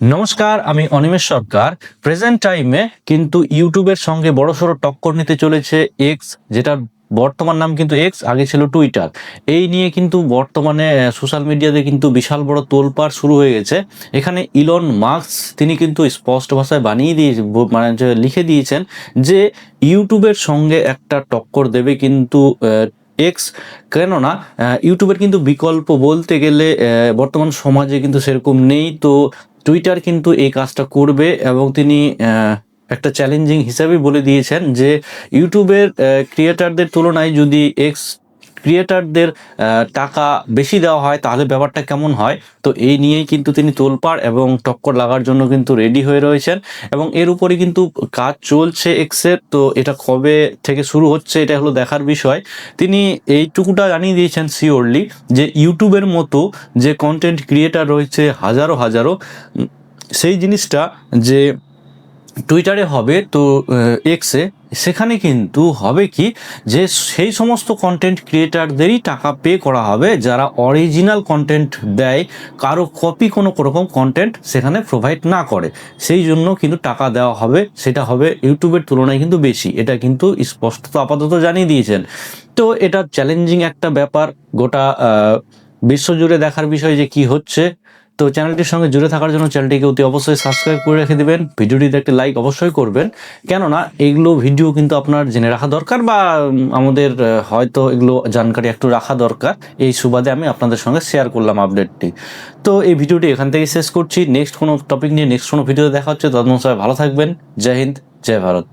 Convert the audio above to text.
নমস্কার, আমি অনিমেষ সরকার। প্রেজেন্ট টাইমে কিন্তু ইউটিউবের সঙ্গে বড়সড় টক্কর নিতে চলেছে এক্স যেটার বর্তমান নাম কিন্তু এক্স আগে ছিল টুইটার এই নিয়ে কিন্তু বর্তমানে সোশ্যাল মিডিয়াতে কিন্তু বিশাল বড় তোলপাড় শুরু হয়ে গেছে। এখানে ইলন মার্কস তিনি কিন্তু স্পষ্ট ভাষায় বানিয়ে দিয়ে মানে লিখে দিয়েছেন যে ইউটিউবের সঙ্গে একটা টক্কর দেবে কিন্তু এক্স কেননা ইউটিউবের কিন্তু বিকল্প বলতে গেলে বর্তমান সমাজে কিন্তু সেরকম নেই। তো টুইটার কিন্তু এই কাজটা করবে এবং তিনি একটা চ্যালেঞ্জিং হিসাবে বলে দিয়েছেন যে ইউটিউবের ক্রিয়েটারদের তুলনায় যদি এক্স ক্রিয়েটারদের টাকা বেশি দেওয়া হয় তাহলে ব্যাপারটা কেমন হয়? তো এই নিয়েই কিন্তু তিনি তোলপাড় এবং টক্কর লাগার জন্য কিন্তু রেডি হয়ে রয়েছেন। এবং এর উপরে কিন্তু কাজ চলছে এক্সের তো এটা কবে থেকে শুরু হচ্ছে, এটা হলো দেখার বিষয়। তিনি এইটুকুটা জানিয়ে দিয়েছেন সিওরলি যে ইউটিউবের মতো যে কন্টেন্ট ক্রিয়েটার রয়েছে হাজারো হাজারো সেই জিনিসটা যে টুইটারে হবে তো এক্সে সেখানে কিন্তু হবে কি যে সেই সমস্ত কন্টেন্ট ক্রিয়েটারদেরই টাকা পে করা হবে, যারা অরিজিনাল কন্টেন্ট দেয়, কারও কপি কোনো রকম কন্টেন্ট সেখানে প্রোভাইড না করে। সেই জন্য কিন্তু টাকা দেওয়া হবে, সেটা হবে ইউটিউবের তুলনায় কিন্তু বেশি। এটা কিন্তু স্পষ্টত আপাতত জানিয়ে দিয়েছেন। তো এটা চ্যালেঞ্জিং একটা ব্যাপার, গোটা বিশ্বজুড়ে দেখার বিষয় যে কি হচ্ছে। তো চ্যানেলটির সঙ্গে জুড়ে থাকার জন্য চ্যানেলটিকে অতি অবশ্যই সাবস্ক্রাইব করে রেখে দিবেন। ভিডিওটিতে একটি লাইক অবশ্যই করবেন। কেননা, এগুলো ভিডিও কিন্তু আপনার জেনে রাখা দরকার বা আমাদের হয়তো এগুলো জানকারি একটু রাখা দরকার। এই সুবাদে আমি আপনাদের সঙ্গে শেয়ার করলাম আপডেটটি তো এই ভিডিওটি এখান থেকে শেষ করছি। নেক্সট কোনো টপিক নিয়ে নেক্সট কোনো ভিডিও দেখা হচ্ছে। তখন সবাই ভালো থাকবেন। জয় হিন্দ, জয় ভারত।